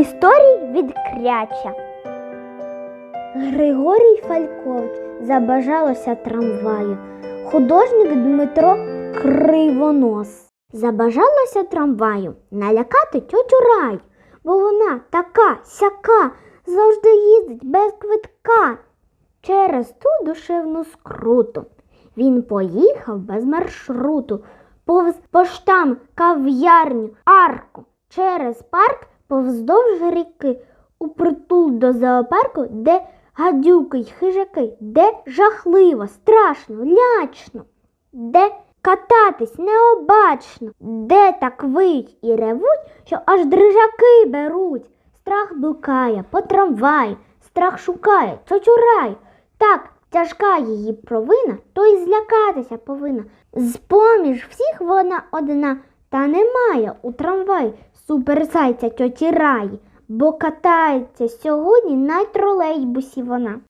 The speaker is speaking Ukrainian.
Історії від Кряча. Григорій Фалькович забажалося трамваю. Художник Дмитро Кривонос. Забажалося трамваю налякати тьотю Рай, бо вона така сяка, завжди їздить без квитка. Через ту душевну скруту. Він поїхав без маршруту, повз поштам, кав'ярню, арку, через парк, повздовж ріки, у притул до зоопарку, де гадюки й хижаки, де жахливо, страшно, лячно, де кататись необачно, де так виють і ревуть, що аж дрижаки беруть. Страх блукає по трамваї, страх шукає чочурай. Так, тяжка її провина, то й злякатися повинна. З-поміж всіх вона одна, та немає у трамваї суперзайця тьоті Раї, бо катається сьогодні на тролейбусі вона.